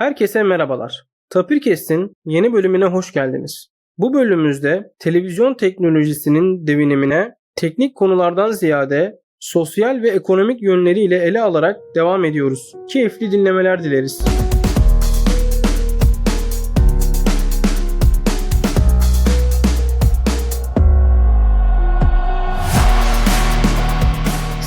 Herkese merhabalar. Tapirkest'in yeni bölümüne hoş geldiniz. Bu bölümümüzde televizyon teknolojisinin devinimine teknik konulardan ziyade sosyal ve ekonomik yönleriyle ele alarak devam ediyoruz. Keyifli dinlemeler dileriz.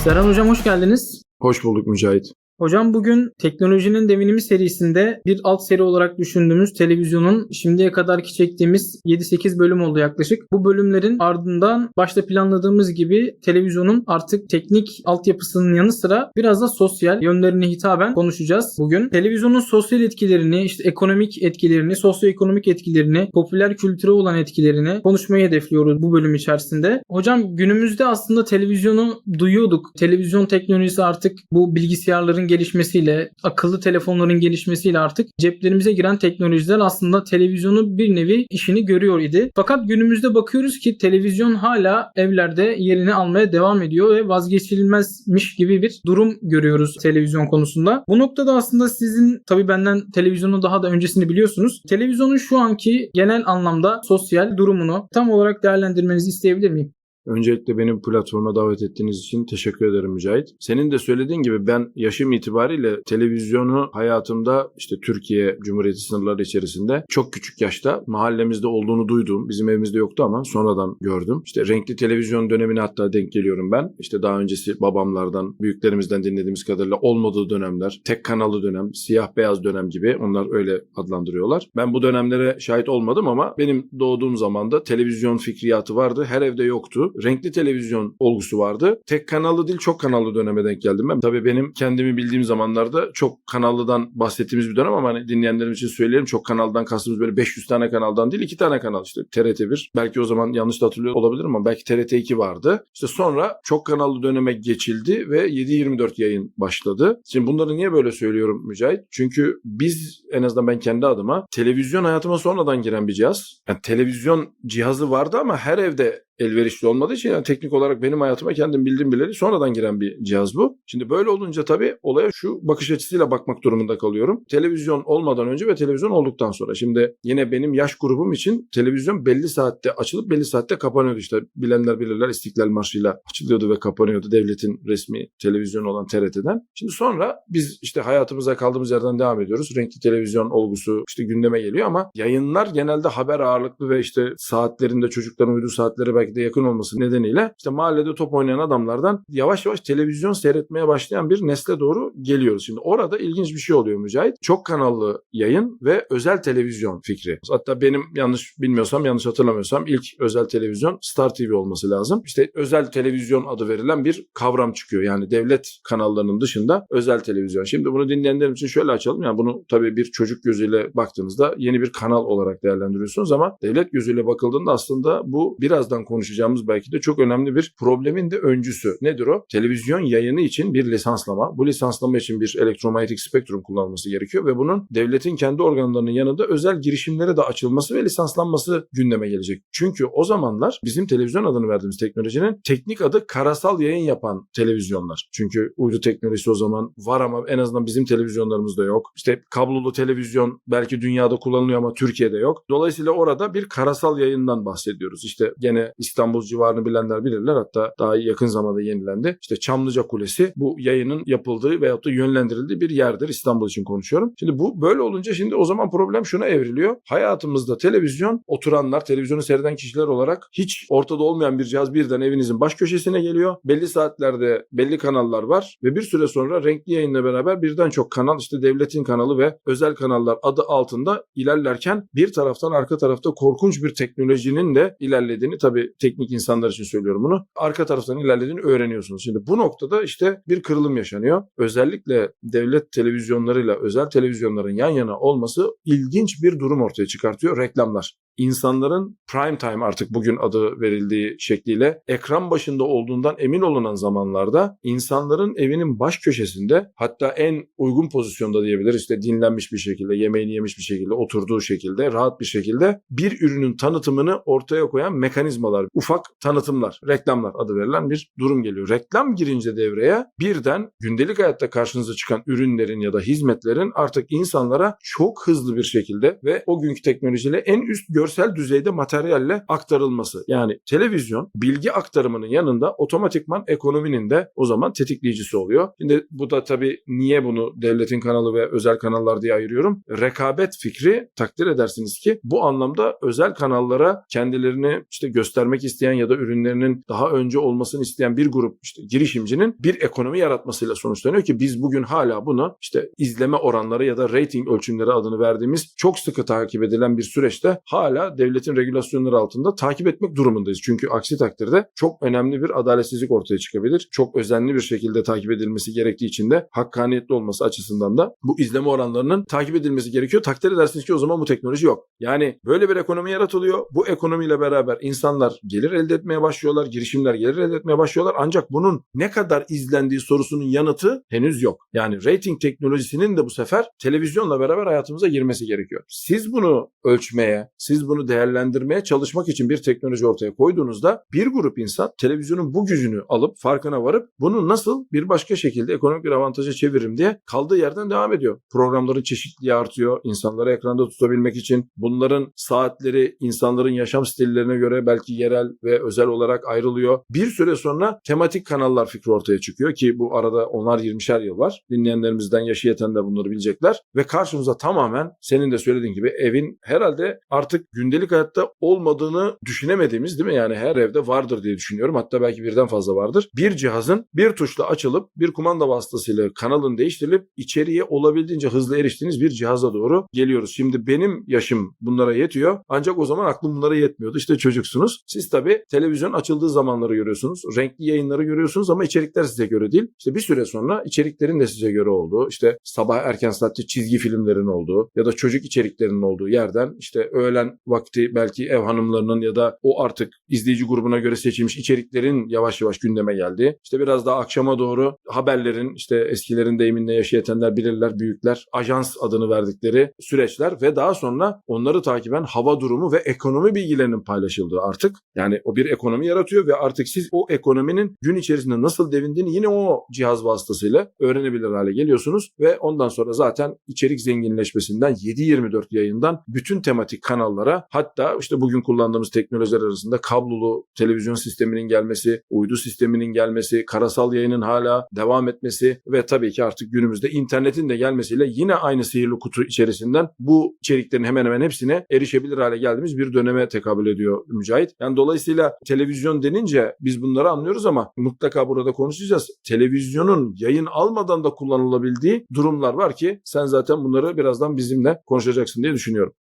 Serhan Hocam hoş geldiniz. Hoş bulduk Mücahit. Hocam bugün teknolojinin devinimi serisinde bir alt seri olarak düşündüğümüz televizyonun şimdiye kadarki çektiğimiz 7-8 bölüm oldu yaklaşık. Bu bölümlerin ardından başta planladığımız gibi televizyonun artık teknik altyapısının yanı sıra biraz da sosyal yönlerine hitaben konuşacağız bugün. Televizyonun sosyal etkilerini, işte ekonomik etkilerini, sosyoekonomik etkilerini, popüler kültüre olan etkilerini konuşmayı hedefliyoruz bu bölüm içerisinde. Hocam günümüzde aslında televizyonu duyuyorduk. Televizyon teknolojisi artık bu bilgisayarların gelişmesiyle, akıllı telefonların gelişmesiyle artık ceplerimize giren teknolojiler aslında televizyonu bir nevi işini görüyor idi. Fakat günümüzde bakıyoruz ki televizyon hala evlerde yerini almaya devam ediyor ve vazgeçilmezmiş gibi bir durum görüyoruz televizyon konusunda. Bu noktada aslında sizin tabii benden televizyonu daha da öncesini biliyorsunuz. Televizyonun şu anki genel anlamda sosyal durumunu tam olarak değerlendirmenizi isteyebilir miyim? Öncelikle benim platforma davet ettiğiniz için teşekkür ederim Mücahit. Senin de söylediğin gibi ben yaşım itibariyle televizyonu hayatımda işte Türkiye Cumhuriyeti sınırları içerisinde çok küçük yaşta mahallemizde olduğunu duydum. Bizim evimizde yoktu ama sonradan gördüm. İşte renkli televizyon dönemine hatta denk geliyorum ben. İşte daha öncesi babamlardan, büyüklerimizden dinlediğimiz kadarıyla olmadığı dönemler, tek kanallı dönem, siyah beyaz dönem gibi onlar öyle adlandırıyorlar. Ben bu dönemlere şahit olmadım ama benim doğduğum zamanda televizyon fikriyatı vardı. Her evde yoktu renkli televizyon olgusu vardı. Tek kanallı değil çok kanallı döneme denk geldim ben. Tabii benim kendimi bildiğim zamanlarda çok kanallıdan bahsettiğimiz bir dönem ama hani dinleyenlerim için söyleyelim çok kanaldan kastımız böyle 500 tane kanaldan değil 2 tane kanal işte TRT1. Belki o zaman yanlış da hatırlıyor olabilirim ama belki TRT2 vardı. İşte sonra çok kanallı döneme geçildi ve 7-24 yayın başladı. Şimdi bunları niye böyle söylüyorum Mücahit? Çünkü biz en azından ben kendi adıma televizyon hayatıma sonradan giren bir cihaz. Yani televizyon cihazı vardı ama her evde elverişli olmadığı için yani teknik olarak benim hayatıma kendim bildiğim bileli sonradan giren bir cihaz bu. Şimdi böyle olunca tabii olaya şu bakış açısıyla bakmak durumunda kalıyorum. Televizyon olmadan önce ve televizyon olduktan sonra. Şimdi yine benim yaş grubum için televizyon belli saatte açılıp belli saatte kapanıyordu işte. Bilenler bilirler İstiklal Marşı'yla açılıyordu ve kapanıyordu devletin resmi televizyonu olan TRT'den. Şimdi sonra biz işte hayatımıza kaldığımız yerden devam ediyoruz. Renkli televizyon olgusu işte gündeme geliyor ama yayınlar genelde haber ağırlıklı ve işte saatlerinde çocukların uyuduğu saatlere belki de yakın olması nedeniyle işte mahallede top oynayan adamlardan yavaş yavaş televizyon seyretmeye başlayan bir nesle doğru geliyoruz. Şimdi orada ilginç bir şey oluyor Mücahit. Çok kanallı yayın ve özel televizyon fikri. Hatta benim yanlış bilmiyorsam, yanlış hatırlamıyorsam ilk özel televizyon Star TV olması lazım. İşte özel televizyon adı verilen bir kavram çıkıyor. Yani devlet kanallarının dışında özel televizyon. Şimdi bunu dinleyenlerim için şöyle açalım. Yani bunu tabii bir çocuk gözüyle baktığınızda yeni bir kanal olarak değerlendiriyorsunuz ama devlet gözüyle bakıldığında aslında bu birazdan konuşacağımız belki de çok önemli bir problemin de öncüsü. Nedir o? Televizyon yayını için bir lisanslama. Bu lisanslama için bir elektromanyetik spektrum kullanılması gerekiyor ve bunun devletin kendi organlarının yanında özel girişimlere de açılması ve lisanslanması gündeme gelecek. Çünkü o zamanlar bizim televizyon adını verdiğimiz teknolojinin teknik adı karasal yayın yapan televizyonlar. Çünkü uydu teknolojisi o zaman var ama en azından bizim televizyonlarımızda yok. İşte kablolu televizyon belki dünyada kullanılıyor ama Türkiye'de yok. Dolayısıyla orada bir karasal yayından bahsediyoruz. İşte gene İstanbul civarını bilenler bilirler. Hatta daha yakın zamanda yenilendi. İşte Çamlıca Kulesi bu yayının yapıldığı veyahut da yönlendirildiği bir yerdir. İstanbul için konuşuyorum. Şimdi bu böyle olunca şimdi o zaman problem şuna evriliyor. Hayatımızda televizyon oturanlar, televizyonu seyreden kişiler olarak hiç ortada olmayan bir cihaz birden evinizin baş köşesine geliyor. Belli saatlerde belli kanallar var ve bir süre sonra renkli yayınla beraber birden çok kanal işte devletin kanalı ve özel kanallar adı altında ilerlerken bir taraftan arka tarafta korkunç bir teknolojinin de ilerlediğini tabii teknik insanlar için söylüyorum bunu. Arka taraftan ilerlediğini öğreniyorsunuz. Şimdi bu noktada işte bir kırılım yaşanıyor. Özellikle devlet televizyonlarıyla özel televizyonların yan yana olması ilginç bir durum ortaya çıkartıyor. Reklamlar. İnsanların prime time artık bugün adı verildiği şekliyle ekran başında olduğundan emin olunan zamanlarda insanların evinin baş köşesinde hatta en uygun pozisyonda diyebiliriz işte dinlenmiş bir şekilde yemeğini yemiş bir şekilde oturduğu şekilde rahat bir şekilde bir ürünün tanıtımını ortaya koyan mekanizmalar ufak tanıtımlar reklamlar adı verilen bir durum geliyor. Reklam girince devreye birden gündelik hayatta karşınıza çıkan ürünlerin ya da hizmetlerin artık insanlara çok hızlı bir şekilde ve o günkü teknolojiyle en üst görsel düzeyde materyalle aktarılması. Yani televizyon bilgi aktarımının yanında otomatikman ekonominin de o zaman tetikleyicisi oluyor. Şimdi bu da tabii niye bunu devletin kanalı ve özel kanallar diye ayırıyorum? Rekabet fikri takdir edersiniz ki bu anlamda özel kanallara kendilerini işte göstermek isteyen ya da ürünlerinin daha önce olmasını isteyen bir grup işte girişimcinin bir ekonomi yaratmasıyla sonuçlanıyor ki biz bugün hala bunu işte izleme oranları ya da rating ölçümleri adını verdiğimiz çok sıkı takip edilen bir süreçte hala devletin regülasyonları altında takip etmek durumundayız. Çünkü aksi takdirde çok önemli bir adaletsizlik ortaya çıkabilir. Çok özenli bir şekilde takip edilmesi gerektiği için de hakkaniyetli olması açısından da bu izleme oranlarının takip edilmesi gerekiyor. Takdir edersiniz ki o zaman bu teknoloji yok. Yani böyle bir ekonomi yaratılıyor. Bu ekonomiyle beraber insanlar gelir elde etmeye başlıyorlar. Girişimler gelir elde etmeye başlıyorlar. Ancak bunun ne kadar izlendiği sorusunun yanıtı henüz yok. Yani rating teknolojisinin de bu sefer televizyonla beraber hayatımıza girmesi gerekiyor. Siz bunu ölçmeye, siz bunu değerlendirmeye çalışmak için bir teknoloji ortaya koyduğunuzda bir grup insan televizyonun bu gücünü alıp farkına varıp bunu nasıl bir başka şekilde ekonomik bir avantaja çeviririm diye kaldığı yerden devam ediyor. Programların çeşitliliği artıyor. İnsanları ekranda tutabilmek için bunların saatleri insanların yaşam stillerine göre belki yerel ve özel olarak ayrılıyor. Bir süre sonra tematik kanallar fikri ortaya çıkıyor ki bu arada onlar 20'şer yıl var. Dinleyenlerimizden yaşı yetenler bunları bilecekler. Ve karşımıza tamamen senin de söylediğin gibi evin herhalde artık gündelik hayatta olmadığını düşünemediğimiz değil mi? Yani her evde vardır diye düşünüyorum. Hatta belki birden fazla vardır. Bir cihazın bir tuşla açılıp bir kumanda vasıtasıyla kanalın değiştirilip içeriye olabildiğince hızlı eriştiğiniz bir cihaza doğru geliyoruz. Şimdi benim yaşım bunlara yetiyor. Ancak o zaman aklım bunlara yetmiyordu. İşte çocuksunuz. Siz tabii televizyon açıldığı zamanları görüyorsunuz. Renkli yayınları görüyorsunuz ama içerikler size göre değil. İşte bir süre sonra içeriklerin de size göre olduğu, işte sabah erken saatte çizgi filmlerin olduğu ya da çocuk içeriklerinin olduğu yerden işte öğlen vakti belki ev hanımlarının ya da o artık izleyici grubuna göre seçilmiş içeriklerin yavaş yavaş gündeme geldi. İşte biraz daha akşama doğru haberlerin işte eskilerin deyiminle yaşayatanlar bilirler büyükler ajans adını verdikleri süreçler ve daha sonra onları takiben hava durumu ve ekonomi bilgilerinin paylaşıldığı artık. Yani o bir ekonomi yaratıyor ve artık siz o ekonominin gün içerisinde nasıl devindiğini yine o cihaz vasıtasıyla öğrenebilir hale geliyorsunuz ve ondan sonra zaten içerik zenginleşmesinden 7-24 yayından bütün tematik kanallara hatta işte bugün kullandığımız teknolojiler arasında kablolu televizyon sisteminin gelmesi, uydu sisteminin gelmesi, karasal yayının hala devam etmesi ve tabii ki artık günümüzde internetin de gelmesiyle yine aynı sihirli kutu içerisinden bu içeriklerin hemen hemen hepsine erişebilir hale geldiğimiz bir döneme tekabül ediyor Mücahit. Yani dolayısıyla televizyon denince biz bunları anlıyoruz ama mutlaka burada konuşacağız. Televizyonun yayın almadan da kullanılabildiği durumlar var ki sen zaten bunları birazdan bizimle konuşacaksın diye düşünüyorum.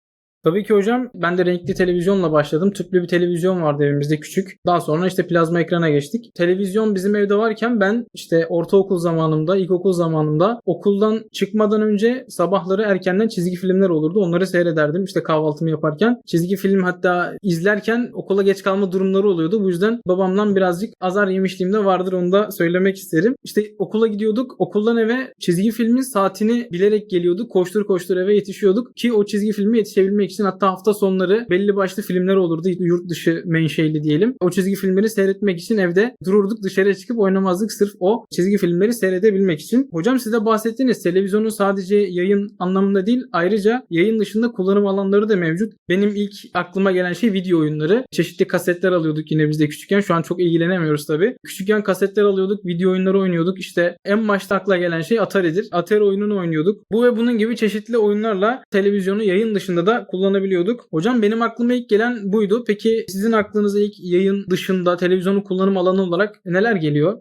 Tabii ki hocam ben de renkli televizyonla başladım. Tüplü bir televizyon vardı evimizde küçük. Daha sonra işte plazma ekrana geçtik. Televizyon bizim evde varken ben işte ortaokul zamanımda, ilkokul zamanımda okuldan çıkmadan önce sabahları erkenden çizgi filmler olurdu. Onları seyrederdim işte kahvaltımı yaparken. Çizgi film hatta izlerken okula geç kalma durumları oluyordu. Bu yüzden babamdan birazcık azar yemişliğim de vardır onu da söylemek isterim. İşte okula gidiyorduk. Okuldan eve çizgi filmin saatini bilerek geliyorduk. Koştur koştur eve yetişiyorduk ki o çizgi filme yetişebilmek için hatta hafta sonları belli başlı filmler olurdu. Yurt dışı menşeli diyelim. O çizgi filmleri seyretmek için evde dururduk. Dışarıya çıkıp oynamazdık sırf o çizgi filmleri seyredebilmek için. Hocam size bahsettiğiniz televizyonun sadece yayın anlamında değil ayrıca yayın dışında kullanım alanları da mevcut. Benim ilk aklıma gelen şey video oyunları. Çeşitli kasetler alıyorduk yine biz de küçükken. Şu an çok ilgilenemiyoruz tabii. Küçükken kasetler alıyorduk. Video oyunları oynuyorduk. İşte en başta akla gelen şey Atari'dir. Atari oyununu oynuyorduk. Bu ve bunun gibi çeşitli oyunlarla televizyonu yayın dışında da kullanabiliyorduk. Hocam benim aklıma ilk gelen buydu. Peki sizin aklınıza ilk yayın dışında televizyonu kullanım alanı olarak neler geliyor?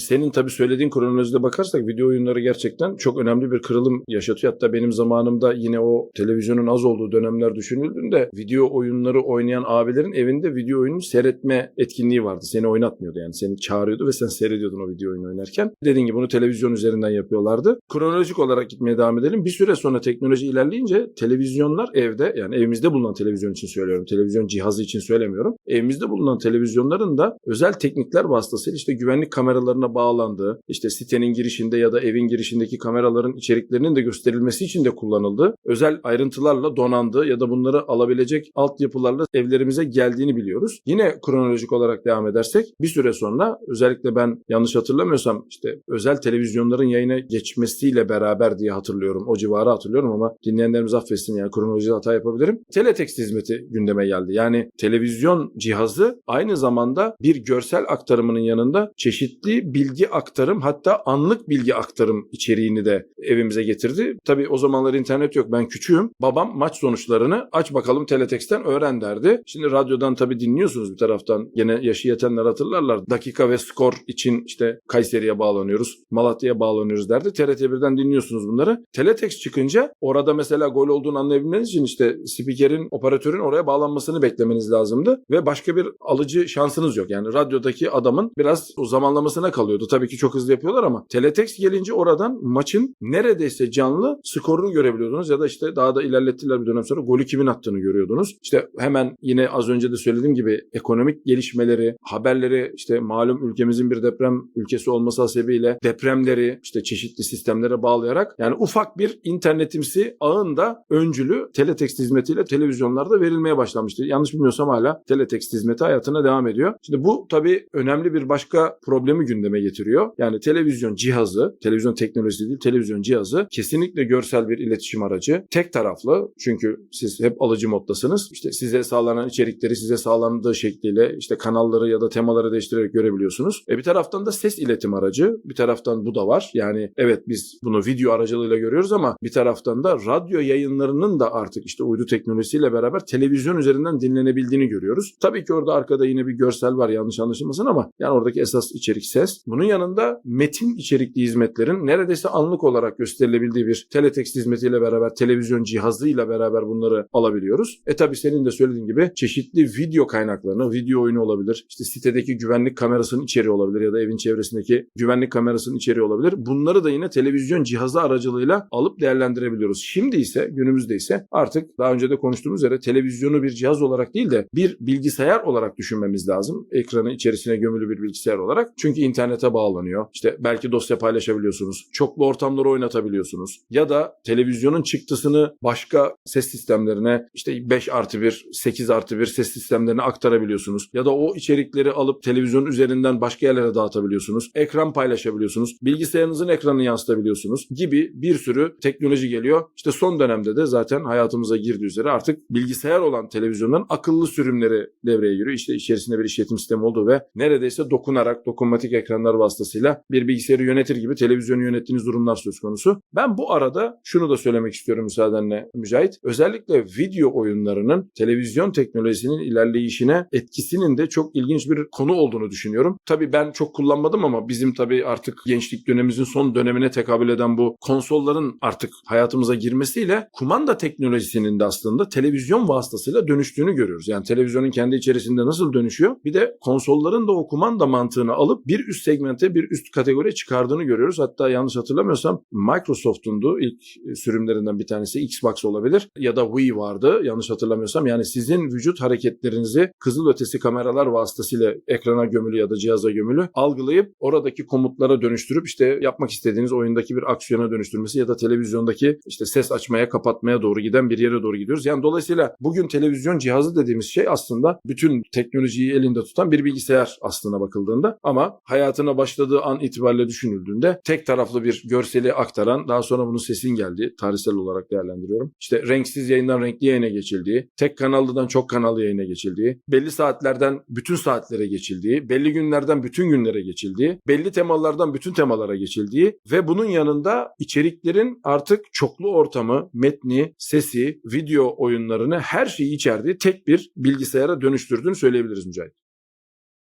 Senin tabii söylediğin kronolojide bakarsak video oyunları gerçekten çok önemli bir kırılım yaşatıyor. Hatta benim zamanımda yine o televizyonun az olduğu dönemler düşünüldüğünde video oyunları oynayan abilerin evinde video oyunu seyretme etkinliği vardı. Seni oynatmıyordu yani seni çağırıyordu ve sen seyrediyordun o video oyunu oynarken. Dediğin gibi bunu televizyon üzerinden yapıyorlardı. Kronolojik olarak gitmeye devam edelim. Bir süre sonra teknoloji ilerleyince televizyonlar evde yani evimizde bulunan televizyon için söylüyorum. Televizyon cihazı için söylemiyorum. Evimizde bulunan televizyonların da özel teknikler vasıtasıyla işte güvenlik kameralarına bağlandığı, işte sitenin girişinde ya da evin girişindeki kameraların içeriklerinin de gösterilmesi için de kullanıldığı, özel ayrıntılarla donandığı ya da bunları alabilecek altyapılarla evlerimize geldiğini biliyoruz. Yine kronolojik olarak devam edersek bir süre sonra özellikle ben yanlış hatırlamıyorsam işte özel televizyonların yayına geçmesiyle beraber diye hatırlıyorum. O civarı hatırlıyorum ama dinleyenlerimiz affetsin yani kronolojide hata yapabilirim. Teletext hizmeti gündeme geldi. Yani televizyon cihazı aynı zamanda bir görsel aktarımının yanında çeşitli bilgi aktarım hatta anlık bilgi aktarım içeriğini de evimize getirdi. Tabii o zamanlar internet yok. Ben küçüğüm. Babam maç sonuçlarını aç bakalım Teletext'ten öğren derdi. Şimdi radyodan tabii dinliyorsunuz bir taraftan. Gene yaşı yetenler hatırlarlar. Dakika ve skor için işte Kayseri'ye bağlanıyoruz. Malatya'ya bağlanıyoruz derdi. TRT1'den dinliyorsunuz bunları. Teletext çıkınca orada mesela gol olduğunu anlayabilmeniz için işte spikerin, operatörün oraya bağlanmasını beklemeniz lazımdı. Ve başka bir alıcı şansınız yok. Yani radyodaki adamın biraz o zamanlamasına kalıyordu. Tabii ki çok hızlı yapıyorlar ama teletext gelince oradan maçın neredeyse canlı skorunu görebiliyordunuz ya da işte daha da ilerlettiler bir dönem sonra golü kimin attığını görüyordunuz. İşte hemen yine az önce de söylediğim gibi ekonomik gelişmeleri, haberleri işte malum ülkemizin bir deprem ülkesi olması hasebiyle depremleri işte çeşitli sistemlere bağlayarak yani ufak bir internetimsi ağın da öncülü teletext hizmetiyle televizyonlarda verilmeye başlamıştı. Yanlış bilmiyorsam hala teletext hizmeti hayatına devam ediyor. Şimdi bu tabii önemli bir başka problemi gündeme getiriyor. Yani televizyon cihazı, televizyon teknolojisi değil, televizyon cihazı kesinlikle görsel bir iletişim aracı. Tek taraflı çünkü siz hep alıcı moddasınız. İşte size sağlanan içerikleri size sağlandığı şekliyle işte kanalları ya da temaları değiştirerek görebiliyorsunuz. E bir taraftan da ses iletim aracı. Bir taraftan bu da var. Yani evet biz bunu video aracılığıyla görüyoruz ama bir taraftan da radyo yayınlarının da artık işte uydu teknolojisiyle beraber televizyon üzerinden dinlenebildiğini görüyoruz. Tabii ki orada arkada yine bir görsel var yanlış anlaşılmasın ama yani oradaki esas içerik ses. Bunun yanında metin içerikli hizmetlerin neredeyse anlık olarak gösterilebildiği bir teletext hizmetiyle beraber televizyon cihazıyla beraber bunları alabiliyoruz. E tabii senin de söylediğin gibi çeşitli video kaynaklarını, video oyunu olabilir. İşte sitedeki güvenlik kamerasının içeriği olabilir ya da evin çevresindeki güvenlik kamerasının içeriği olabilir. Bunları da yine televizyon cihazı aracılığıyla alıp değerlendirebiliyoruz. Şimdi ise günümüzde ise artık daha önce de konuştuğumuz üzere televizyonu bir cihaz olarak değil de bir bilgisayar olarak düşünmemiz lazım. Ekranı içerisine gömülü bir bilgisayar olarak. Çünkü internete bağlanıyor. İşte belki dosya paylaşabiliyorsunuz. Çoklu ortamları oynatabiliyorsunuz. Ya da televizyonun çıktısını başka ses sistemlerine işte 5 artı 1, 8 artı 1 ses sistemlerine aktarabiliyorsunuz. Ya da o içerikleri alıp televizyon üzerinden başka yerlere dağıtabiliyorsunuz. Ekran paylaşabiliyorsunuz. Bilgisayarınızın ekranını yansıtabiliyorsunuz gibi bir sürü teknoloji geliyor. İşte son dönemde de zaten hayatımıza girdiği üzere artık bilgisayar olan televizyonların akıllı sürümleri devreye giriyor. İşte içerisinde bir işletim sistemi olduğu ve neredeyse dokunarak dokunmatik ekranlar vasıtasıyla bir bilgisayarı yönetir gibi televizyonu yönettiğiniz durumlar söz konusu. Ben bu arada şunu da söylemek istiyorum müsaadenle Mücahit. Özellikle video oyunlarının televizyon teknolojisinin ilerleyişine etkisinin de çok ilginç bir konu olduğunu düşünüyorum. Tabii ben çok kullanmadım ama bizim tabii artık gençlik dönemimizin son dönemine tekabül eden bu konsolların artık hayatımıza girmesiyle kumanda teknolojisinin de aslında televizyon vasıtasıyla dönüştüğünü görüyoruz. Yani televizyonun kendi içerisinde nasıl dönüşüyor? Bir de konsolların da o kumanda mantığını alıp bir üst segmente, bir üst kategoriye çıkardığını görüyoruz. Hatta yanlış hatırlamıyorsam Microsoft'undu ilk sürümlerinden bir tanesi Xbox olabilir ya da Wii vardı yanlış hatırlamıyorsam. Yani sizin vücut hareketlerinizi kızılötesi kameralar vasıtasıyla ekrana gömülü ya da cihaza gömülü algılayıp oradaki komutlara dönüştürüp işte yapmak istediğiniz oyundaki bir aksiyona dönüştürmesi ya da televizyondaki işte ses açmaya kapatmaya doğru giden bir yere doğru gidiyoruz. Yani dolayısıyla bugün televizyon cihazı dediğimiz şey aslında bütün teknolojiyi elinde tutan bir bilgisayar aslına bakıldığında ama hayatına başladığı an itibariyle düşünüldüğünde tek taraflı bir görseli aktaran daha sonra bunun sesin geldiği tarihsel olarak değerlendiriyorum. İşte renksiz yayından renkli yayına geçildiği, tek kanallıdan çok kanallı yayına geçildiği, belli saatlerden bütün saatlere geçildiği, belli günlerden bütün günlere geçildiği, belli temalardan bütün temalara geçildiği ve bunun yanında içeriklerin artık çoklu ortamı, metni, sesi, video oyunlarını her şeyi içerdiği tek bir bilgisayara dönüştürdüğünü söyleyebiliriz Mücahit.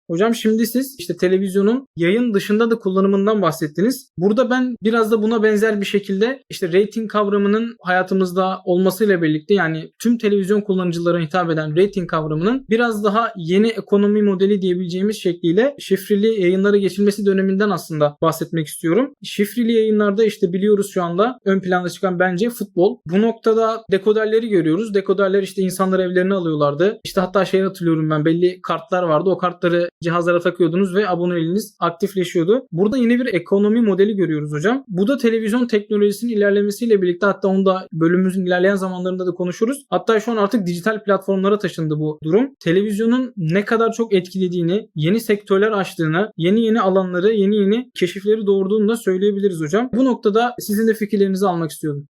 Hocam şimdi siz işte televizyonun yayın dışında da kullanımından bahsettiniz. Burada ben biraz da buna benzer bir şekilde işte rating kavramının hayatımızda olmasıyla birlikte yani tüm televizyon kullanıcılarına hitap eden rating kavramının biraz daha yeni ekonomi modeli diyebileceğimiz şekliyle şifreli yayınlara geçilmesi döneminden aslında bahsetmek istiyorum. Şifreli yayınlarda işte biliyoruz şu anda ön planda çıkan bence futbol. Bu noktada dekoderleri görüyoruz. Dekoderler işte insanlar evlerine alıyorlardı. İşte hatta şey hatırlıyorum ben belli kartlar vardı. O kartları cihazlara takıyordunuz ve aboneliğiniz aktifleşiyordu. Burada yine bir ekonomi modeli görüyoruz hocam. Bu da televizyon teknolojisinin ilerlemesiyle birlikte hatta onu da bölümümüzün ilerleyen zamanlarında da konuşuruz. Hatta şu an artık dijital platformlara taşındı bu durum. Televizyonun ne kadar çok etkilediğini, yeni sektörler açtığını, yeni yeni alanları, yeni yeni keşifleri doğurduğunu da söyleyebiliriz hocam. Bu noktada sizin de fikirlerinizi almak istiyorum.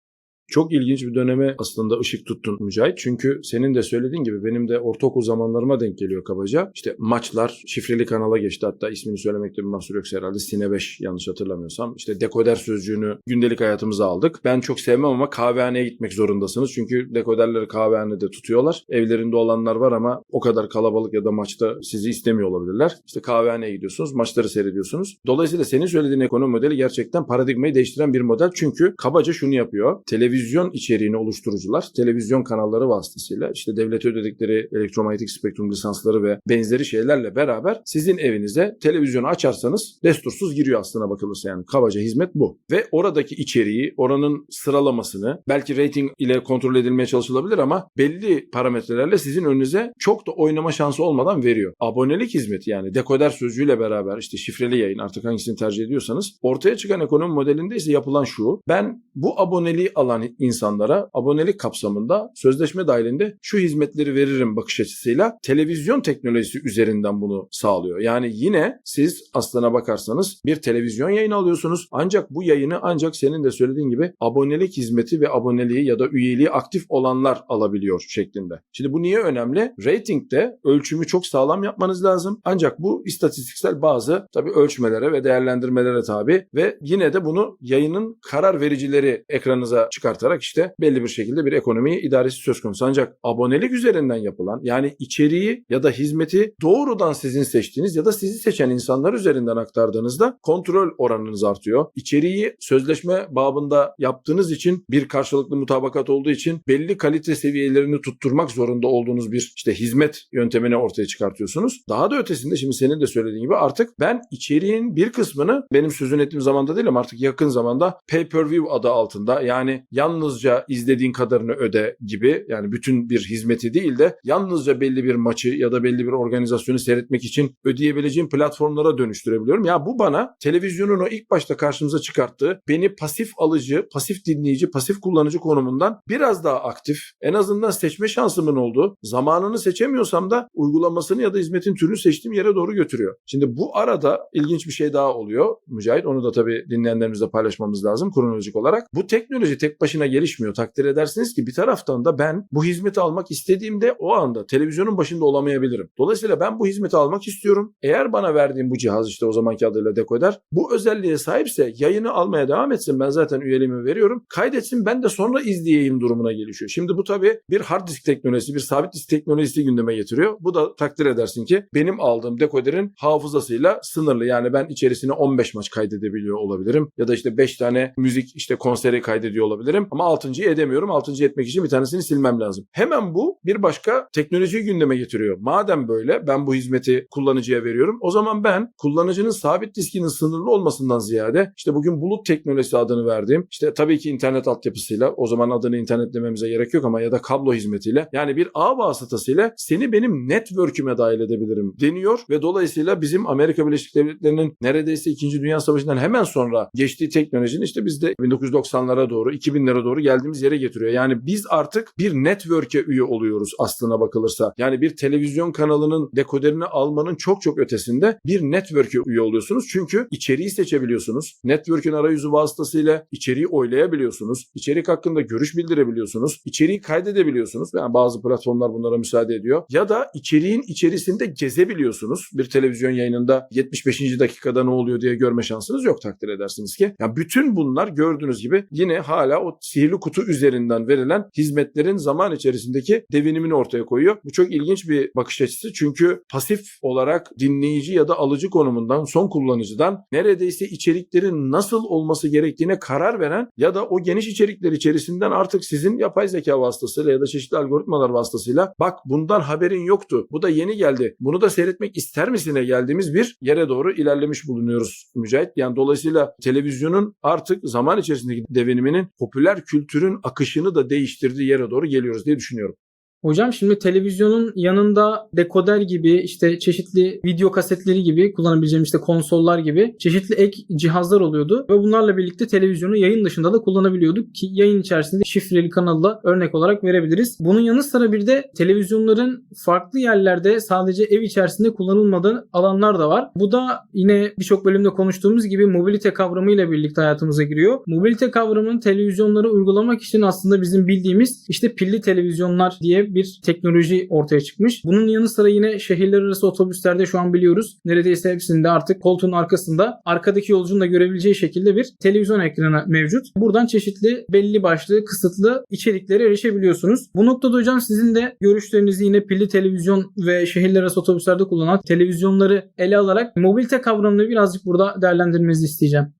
Çok ilginç bir döneme aslında ışık tuttun Mücahit. Çünkü senin de söylediğin gibi benim de ortaokul zamanlarıma denk geliyor kabaca. İşte maçlar şifreli kanala geçti. Hatta ismini söylemekte bir mahsur yoksa herhalde Sine 5 yanlış hatırlamıyorsam. İşte dekoder sözcüğünü gündelik hayatımıza aldık. Ben çok sevmem ama kahvehaneye gitmek zorundasınız. Çünkü dekoderleri kahvehanede tutuyorlar. Evlerinde olanlar var ama o kadar kalabalık ya da maçta sizi istemiyor olabilirler. İşte kahvehaneye gidiyorsunuz, maçları seyrediyorsunuz. Dolayısıyla senin söylediğin ekonomi modeli gerçekten paradigmayı değiştiren bir model. Çünkü kabaca şunu yapıyor. Televizyon içeriğini oluşturucular televizyon kanalları vasıtasıyla işte devlet ödedikleri elektromanyetik spektrum lisansları ve benzeri şeylerle beraber sizin evinize televizyonu açarsanız destursuz giriyor aslına bakılırsa yani kabaca hizmet bu. Ve oradaki içeriği, oranın sıralamasını belki rating ile kontrol edilmeye çalışılabilir ama belli parametrelerle sizin önünüze çok da oynama şansı olmadan veriyor. Abonelik hizmeti yani dekoder sözcüğüyle beraber işte şifreli yayın artık hangisini tercih ediyorsanız ortaya çıkan ekonomi modelinde ise yapılan şu. Ben bu aboneliği alan insanlara abonelik kapsamında sözleşme dahilinde şu hizmetleri veririm bakış açısıyla televizyon teknolojisi üzerinden bunu sağlıyor. Yani yine siz aslına bakarsanız bir televizyon yayını alıyorsunuz ancak bu yayını ancak senin de söylediğin gibi abonelik hizmeti ve aboneliği ya da üyeliği aktif olanlar alabiliyor şeklinde. Şimdi bu niye önemli? Ratingde ölçümü çok sağlam yapmanız lazım. Ancak bu istatistiksel bazı tabii ölçmelere ve değerlendirmelere tabi ve yine de bunu yayının karar vericileri ekranınıza çıkartarak işte belli bir şekilde bir ekonomi idaresi söz konusu. Ancak abonelik üzerinden yapılan yani içeriği ya da hizmeti doğrudan sizin seçtiğiniz ya da sizi seçen insanlar üzerinden aktardığınızda kontrol oranınız artıyor. İçeriği sözleşme babında yaptığınız için bir karşılıklı mutabakat olduğu için belli kalite seviyelerini tutturmak zorunda olduğunuz bir işte hizmet yöntemini ortaya çıkartıyorsunuz. Daha da ötesinde şimdi senin de söylediğin gibi artık ben içeriğin bir kısmını benim sözünü ettiğim zamanda değil ama artık yakın zamanda pay-per-view adı altında yani yalnızca izlediğin kadarını öde gibi yani bütün bir hizmeti değil de yalnızca belli bir maçı ya da belli bir organizasyonu seyretmek için ödeyebileceğim platformlara dönüştürebiliyorum. Ya bu bana televizyonun o ilk başta karşımıza çıkarttığı beni pasif alıcı, pasif dinleyici, pasif kullanıcı konumundan biraz daha aktif, en azından seçme şansımın olduğu, zamanını seçemiyorsam da uygulamasını ya da hizmetin türünü seçtiğim yere doğru götürüyor. Şimdi bu arada ilginç bir şey daha oluyor. Mücahit onu da tabii dinleyenlerimizle paylaşmamız lazım kronolojik olarak. Bu teknoloji tek başına gelişmiyor. Takdir edersiniz ki bir taraftan da ben bu hizmeti almak istediğimde o anda televizyonun başında olamayabilirim. Dolayısıyla ben bu hizmeti almak istiyorum. Eğer bana verdiğim bu cihaz işte o zamanki adıyla dekoder bu özelliğe sahipse yayını almaya devam etsin. Ben zaten üyeliğimi veriyorum. Kaydetsin ben de sonra izleyeyim durumuna gelişiyor. Şimdi bu tabii bir hard disk teknolojisi, bir sabit disk teknolojisi gündeme getiriyor. Bu da takdir edersin ki benim aldığım dekoderin hafızasıyla sınırlı. Yani ben içerisine 15 maç kaydedebiliyor olabilirim. Ya da işte 5 tane müzik işte konseri kaydediyor olabilirim. Ama 6.yı edemiyorum. 6.yı etmek için bir tanesini silmem lazım. Hemen bu bir başka teknolojiyi gündeme getiriyor. Madem böyle ben bu hizmeti kullanıcıya veriyorum. O zaman ben kullanıcının sabit diskinin sınırlı olmasından ziyade işte bugün bulut teknolojisi adını verdiğim işte tabii ki internet altyapısıyla o zaman adını internet dememize gerek yok ama ya da kablo hizmetiyle yani bir ağ vasıtasıyla seni benim network'üme dahil edebilirim deniyor ve dolayısıyla bizim Amerika Birleşik Devletleri'nin neredeyse 2. Dünya Savaşı'ndan hemen sonra geçtiği teknolojinin işte bizde 1990'lara doğru 2000'lere doğru geldiğimiz yere getiriyor. Yani biz artık bir network'e üye oluyoruz aslına bakılırsa. Yani bir televizyon kanalının dekoderini almanın çok çok ötesinde bir network'e üye oluyorsunuz. Çünkü içeriği seçebiliyorsunuz. Network'ün arayüzü vasıtasıyla içeriği oylayabiliyorsunuz. İçerik hakkında görüş bildirebiliyorsunuz. İçeriği kaydedebiliyorsunuz. Yani bazı platformlar bunlara müsaade ediyor. Ya da içeriğin içerisinde gezebiliyorsunuz. Bir televizyon yayınında 75. dakikada ne oluyor diye görme şansınız yok takdir edersiniz ki. Ya bütün bunlar gördüğünüz gibi yine hala o sihirli kutu üzerinden verilen hizmetlerin zaman içerisindeki devinimini ortaya koyuyor. Bu çok ilginç bir bakış açısı çünkü pasif olarak dinleyici ya da alıcı konumundan son kullanıcıdan neredeyse içeriklerin nasıl olması gerektiğine karar veren ya da o geniş içerikler içerisinden artık sizin yapay zeka vasıtasıyla ya da çeşitli algoritmalar vasıtasıyla bak bundan haberin yoktu. Bu da yeni geldi. Bunu da seyretmek ister misine geldiğimiz bir yere doğru ilerlemiş bulunuyoruz Mücahit. Yani dolayısıyla televizyonun artık zaman içerisindeki deviniminin popüler kültürün akışını da değiştirdiği yere doğru geliyoruz diye düşünüyorum. Hocam şimdi televizyonun yanında dekoder gibi işte çeşitli video kasetleri gibi kullanabileceğimiz işte konsollar gibi çeşitli ek cihazlar oluyordu ve bunlarla birlikte televizyonu yayın dışında da kullanabiliyorduk ki yayın içerisinde şifreli kanalla örnek olarak verebiliriz. Bunun yanı sıra bir de televizyonların farklı yerlerde sadece ev içerisinde kullanılmadığı alanlar da var. Bu da yine birçok bölümde konuştuğumuz gibi mobilite kavramıyla birlikte hayatımıza giriyor. Mobilite kavramını televizyonlara uygulamak için aslında bizim bildiğimiz işte pilli televizyonlar diye bir teknoloji ortaya çıkmış. Bunun yanı sıra yine şehirler arası otobüslerde şu an biliyoruz. Neredeyse hepsinde artık koltuğun arkasında arkadaki yolcunun da görebileceği şekilde bir televizyon ekranı mevcut. Buradan çeşitli belli başlı kısıtlı içeriklere erişebiliyorsunuz. Bu noktada hocam sizin de görüşlerinizi yine pilli televizyon ve şehirler arası otobüslerde kullanılan televizyonları ele alarak mobilite kavramını birazcık burada değerlendirmenizi isteyeceğim.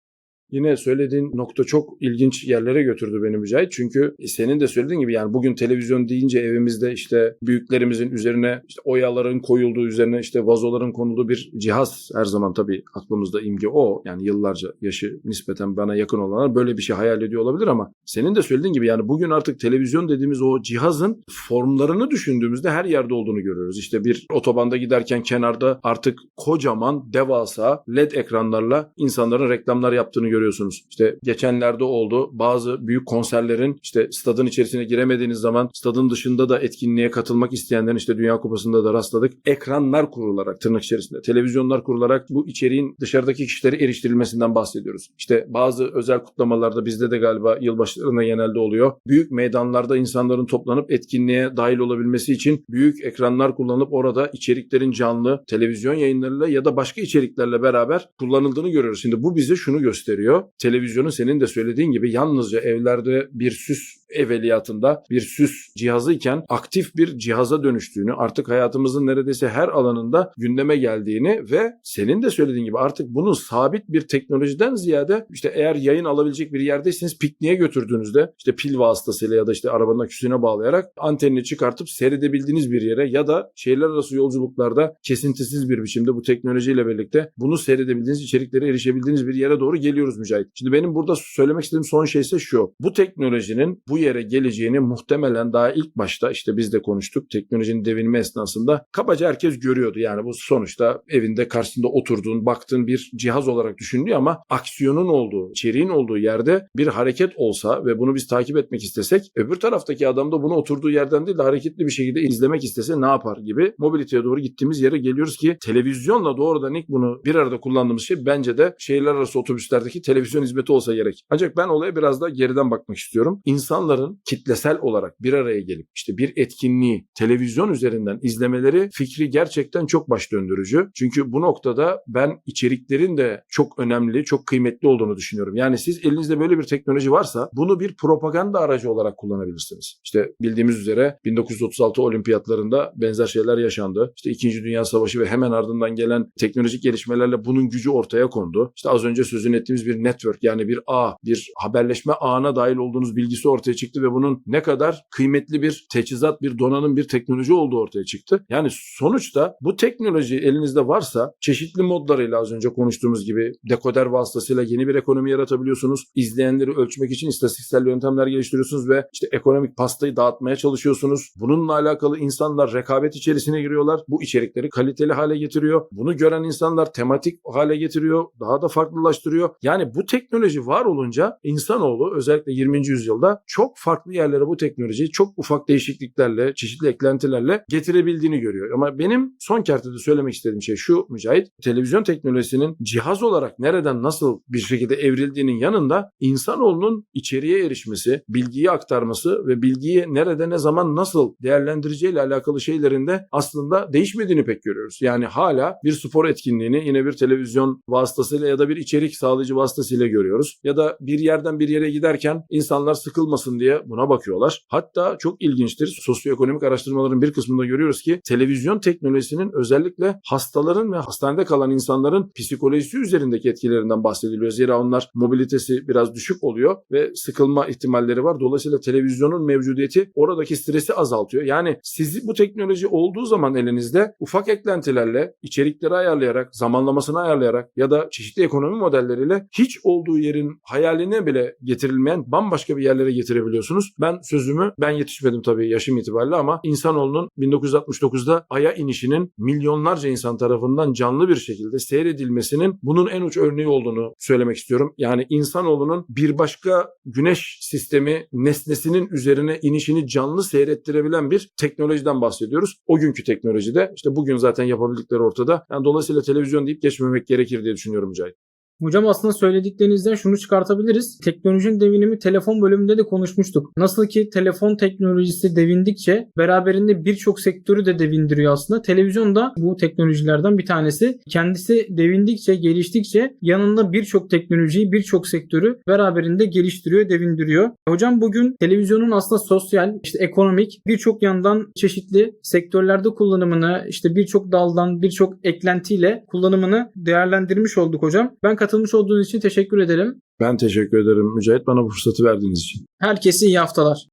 Yine söylediğin nokta çok ilginç yerlere götürdü beni Mücahit. Çünkü senin de söylediğin gibi yani bugün televizyon deyince evimizde işte büyüklerimizin üzerine işte oyaların koyulduğu üzerine işte vazoların konulduğu bir cihaz her zaman tabii aklımızda imge o. Yani yıllarca yaşı nispeten bana yakın olanlar böyle bir şey hayal ediyor olabilir ama senin de söylediğin gibi yani bugün artık televizyon dediğimiz o cihazın formlarını düşündüğümüzde her yerde olduğunu görüyoruz. İşte bir otobanda giderken kenarda artık kocaman devasa led ekranlarla insanların reklamlar yaptığını görüyoruz görüyorsunuz. İşte geçenlerde oldu. Bazı büyük konserlerin işte stadın içerisine giremediğiniz zaman stadın dışında da etkinliğe katılmak isteyenlerin işte Dünya Kupası'nda da rastladık. Ekranlar kurularak tırnak içerisinde, televizyonlar kurularak bu içeriğin dışarıdaki kişilere eriştirilmesinden bahsediyoruz. İşte bazı özel kutlamalarda bizde de galiba yılbaşlarında genelde oluyor. Büyük meydanlarda insanların toplanıp etkinliğe dahil olabilmesi için büyük ekranlar kullanıp orada içeriklerin canlı televizyon yayınlarıyla ya da başka içeriklerle beraber kullanıldığını görüyoruz. Şimdi bu bize şunu gösteriyor. Televizyonun senin de söylediğin gibi yalnızca evlerde bir süs evveliyatında bir süs cihazı iken aktif bir cihaza dönüştüğünü, artık hayatımızın neredeyse her alanında gündeme geldiğini ve senin de söylediğin gibi artık bunun sabit bir teknolojiden ziyade işte eğer yayın alabilecek bir yerdeyseniz pikniğe götürdüğünüzde işte pil vasıtasıyla ya da işte arabanın aküsüne bağlayarak antenini çıkartıp seyredebildiğiniz bir yere ya da şehirler arası yolculuklarda kesintisiz bir biçimde bu teknolojiyle birlikte bunu seyredebildiğiniz içeriklere erişebildiğiniz bir yere doğru geliyoruz Mücahit. Şimdi benim burada söylemek istediğim son şey ise şu. Bu teknolojinin bu yere geleceğini muhtemelen daha ilk başta işte biz de konuştuk teknolojinin devinimi esnasında kabaca herkes görüyordu. Yani bu sonuçta evinde karşısında oturduğun, baktığın bir cihaz olarak düşünülüyor ama aksiyonun olduğu, içeriğin olduğu yerde bir hareket olsa ve bunu biz takip etmek istesek öbür taraftaki adam da bunu oturduğu yerden değil de hareketli bir şekilde izlemek istese ne yapar gibi mobiliteye doğru gittiğimiz yere geliyoruz ki televizyonla doğrudan ilk bunu bir arada kullandığımız şey bence de şehirler arası otobüslerdeki televizyon hizmeti olsa gerek. Ancak ben olaya biraz da geriden bakmak istiyorum. İnsanların kitlesel olarak bir araya gelip işte bir etkinliği televizyon üzerinden izlemeleri fikri gerçekten çok baş döndürücü. Çünkü bu noktada ben içeriklerin de çok önemli, çok kıymetli olduğunu düşünüyorum. Yani siz elinizde böyle bir teknoloji varsa bunu bir propaganda aracı olarak kullanabilirsiniz. İşte bildiğimiz üzere 1936 olimpiyatlarında benzer şeyler yaşandı. İşte 2. Dünya Savaşı ve hemen ardından gelen teknolojik gelişmelerle bunun gücü ortaya kondu. İşte az önce sözünü ettiğimiz bir network yani bir ağ, bir haberleşme ağına dahil olduğunuz bilgisi ortaya çıktı ve bunun ne kadar kıymetli bir teçhizat, bir donanım, bir teknoloji olduğu ortaya çıktı. Yani sonuçta bu teknoloji elinizde varsa çeşitli modlarıyla az önce konuştuğumuz gibi dekoder vasıtasıyla yeni bir ekonomi yaratabiliyorsunuz. İzleyenleri ölçmek için istatistiksel yöntemler geliştiriyorsunuz ve işte ekonomik pastayı dağıtmaya çalışıyorsunuz. Bununla alakalı insanlar rekabet içerisine giriyorlar. Bu içerikleri kaliteli hale getiriyor. Bunu gören insanlar tematik hale getiriyor. Daha da farklılaştırıyor. Yani bu teknoloji var olunca insanoğlu özellikle 20. yüzyılda çok çok farklı yerlere bu teknolojiyi çok ufak değişikliklerle, çeşitli eklentilerle getirebildiğini görüyor. Ama benim son kertede söylemek istediğim şey şu Mücahit, televizyon teknolojisinin cihaz olarak nereden nasıl bir şekilde evrildiğinin yanında insanoğlunun içeriye erişmesi, bilgiyi aktarması ve bilgiyi nerede ne zaman nasıl değerlendireceğiyle alakalı şeylerinde aslında değişmediğini pek görüyoruz. Yani hala bir spor etkinliğini yine bir televizyon vasıtasıyla ya da bir içerik sağlayıcı vasıtasıyla görüyoruz. Ya da bir yerden bir yere giderken insanlar sıkılmasın diye buna bakıyorlar. Hatta çok ilginçtir. Sosyoekonomik araştırmaların bir kısmında görüyoruz ki televizyon teknolojisinin özellikle hastaların ve hastanede kalan insanların psikolojisi üzerindeki etkilerinden bahsediliyor. Zira onlar mobilitesi biraz düşük oluyor ve sıkılma ihtimalleri var. Dolayısıyla televizyonun mevcudiyeti oradaki stresi azaltıyor. Yani sizi bu teknoloji olduğu zaman elinizde ufak eklentilerle içerikleri ayarlayarak, zamanlamasını ayarlayarak ya da çeşitli ekonomi modelleriyle hiç olduğu yerin hayaline bile getirilmeyen bambaşka bir yerlere getirebiliyorsunuz. Ben sözümü ben yetişmedim tabii yaşım itibariyle ama insanoğlunun 1969'da Ay'a inişinin milyonlarca insan tarafından canlı bir şekilde seyredilmesinin bunun en uç örneği olduğunu söylemek istiyorum. Yani insanoğlunun bir başka güneş sistemi nesnesinin üzerine inişini canlı seyrettirebilen bir teknolojiden bahsediyoruz. O günkü teknolojide işte bugün zaten yapabildikleri ortada. Yani dolayısıyla televizyon deyip geçmemek gerekir diye düşünüyorum Mücahit. Hocam aslında söylediklerinizden şunu çıkartabiliriz. Teknolojinin devinimi telefon bölümünde de konuşmuştuk. Nasıl ki telefon teknolojisi devindikçe beraberinde birçok sektörü de devindiriyor aslında. Televizyon da bu teknolojilerden bir tanesi. Kendisi devindikçe, geliştikçe yanında birçok teknolojiyi, birçok sektörü beraberinde geliştiriyor, devindiriyor. Hocam bugün televizyonun aslında sosyal, işte ekonomik birçok yandan çeşitli sektörlerde kullanımını, işte birçok daldan, birçok eklentiyle kullanımını değerlendirmiş olduk hocam. Ben katılmış olduğunuz için teşekkür ederim. Ben teşekkür ederim Mücahit bana bu fırsatı verdiğiniz için. Herkese iyi haftalar.